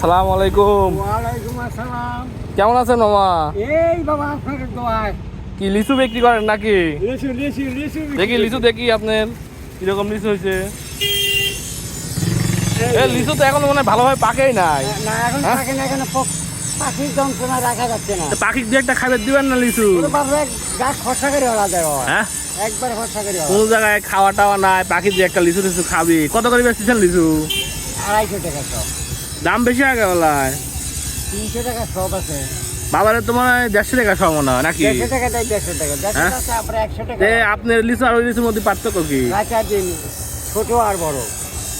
আসসালামু আলাইকুম। ওয়ালাইকুম আসসালাম। কেমন আছেন মামা? এই বাবা আপনাকে দোয়ায়। কি লিচু বিক্রি করেন নাকি? লিচু লিচু লিচু দেখি লিচু দেখি আপনার কীরকম লিচু হয়েছে। লিচু তো এখন মনে ভালোভাবে পাকেই নাই। না এখন হ্যাঁ? থাকে না এখানে পক- পাখির যন্ত্রণা রাখা যাচ্ছে না। পাখি দিয়ে একটা খাবার দিবেন না লিচু? গাছ খরচা করে ওরা দেওয়া হ্যাঁ? একবার খরচা করে। কোন জায়গায় খাওয়া টাওয়া নাই পাখি দিয়ে একটা লিচু লিচু খাবি। কত করে বেচতেছেন লিচু? আড়াইশো টাকা সব দাম বেশি আগে বলায় তিনশো টাকা সব আছে। বাবারে তো হয় দেড়শো টাকা সব মনে হয় নাকি? হ্যাঁ? আপনার একশো টাকা আপনার লিচু আর ওই লিচুর মধ্যে পার্থক্য কি? কাঁচা ছোট আর বড়।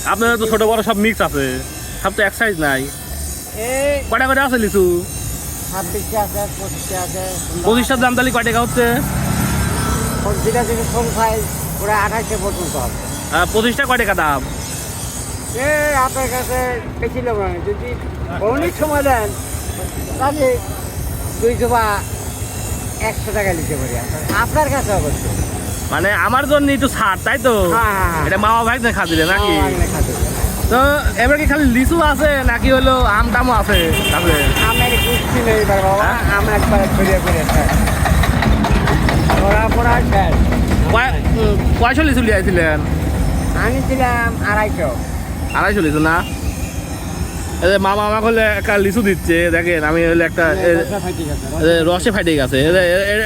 আপনার তো ছোট বড় সব মিক্স আছে। সব তো এক সাইজ নাই। কটা করে আছে লিচু? পঁচিশটার দাম তাহলে কয় টাকা হচ্ছে? যেটা সাইজ ওরা পর্যন্ত আহ, পঁচিশটা কয় টাকা দাম? এ আপনার কাছে বেশি লোক যদি অনেক সময় দেন তাহলে দুইশো বা একশো টাকা নিতে পারি। আপনার- কাছে অবশ্য। মানে আমার জন্য একটু ছাড় তাই তো? হ্যাঁ, হ্যাঁ, হ্যাঁ। এটা মামা ভাই খাদিলে নাকি। তো এবার কি খালি লিচু আছে নাকি হলো আম টামও আছে কাছে আমার কুস্তি নেই এবার বাবা? আমার একবার ছড়িয়ে করে ওরা পড়া শেষ। কয়শো লিচু লিয়াইছিলেন? আনিছিলাম আড়াইশো। আড়াইশো লিচু না? মামা আমাকে হলে একটা লিচু দিচ্ছে দেখেন আমি হলে একটা এ, রসে ফাইটে গেছে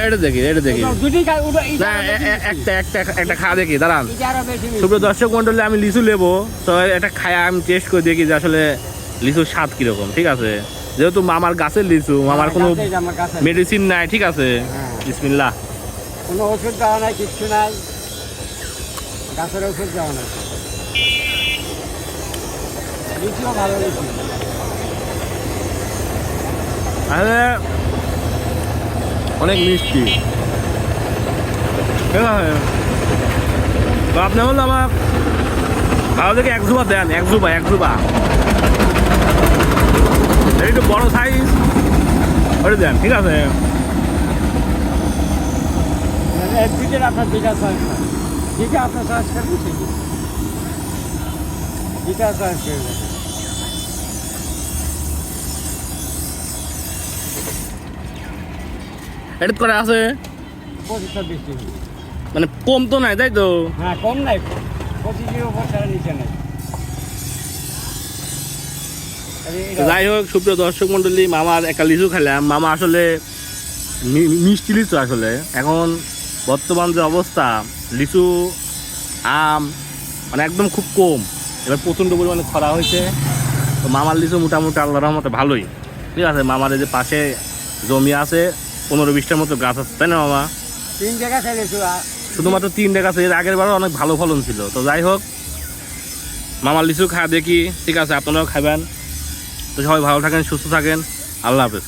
এটা দেখি এটা দেখি। না একটা একটা একটা খাওয়া দেখি দাঁড়ান। বেশি দর্শক মন্ডলে আমি লিচু নেব তো এটা খায় আমি টেস্ট করে দেখি যে আসলে লিচুর স্বাদ কীরকম ঠিক আছে? যেহেতু মামার গাছের লিচু মামার কোনো। মেডিসিন নাই ঠিক আছে? হ্যাঁ। বিসমিল্লাহ। কোনো ওষুধ দেওয়া নাই কিচ্ছু নাই। গাছের ওষুধ দেওয়া নাই। লিচিও ভালো লিচি তাহলে অনেক মিষ্টি। ঠিক আছে। তো আপনি হলো আমার ভালো থেকে এক জুবা দেন এক জুবা এক জুবা একটু বড় সাইজ ওটা দেন ঠিক আছে। মানে আপনার দুইটা চয়েস হয় আপনার চয়েস করবেন সেটি। যেটা চয়েস করবেন। এটা আছে? মানে কম তো নাই তাই তো হ্যাঁ কম নাই নেই যাই হোক সুপ্রিয় দর্শক মন্ডলী মামার একটা লিচু খেলাম মামা আসলে মিষ্টি লিচু আসলে। এখন বর্তমান যে অবস্থা, লিচু, আম মানে একদম খুব কম। এবার প্রচণ্ড পরিমাণে খরা হয়েছে। তো মামার লিচু মোটামুটি আল্লাহ রহমতে ভালোই। ঠিক আছে, মামার এই যে পাশে জমি আছে পনেরো বিশটার মতো গাছ আছে তাই না মামা? তিন জায়গা ফেলেছো শুধুমাত্র তিনটে গাছে এর আগের বারও অনেক ভালো ফলন ছিল। তো যাই হোক মামার লিচু খা দেখি। ঠিক আছে আপনারাও খাবেন তো সবাই ভালো থাকেন সুস্থ থাকেন। আল্লাহ হাফেজ।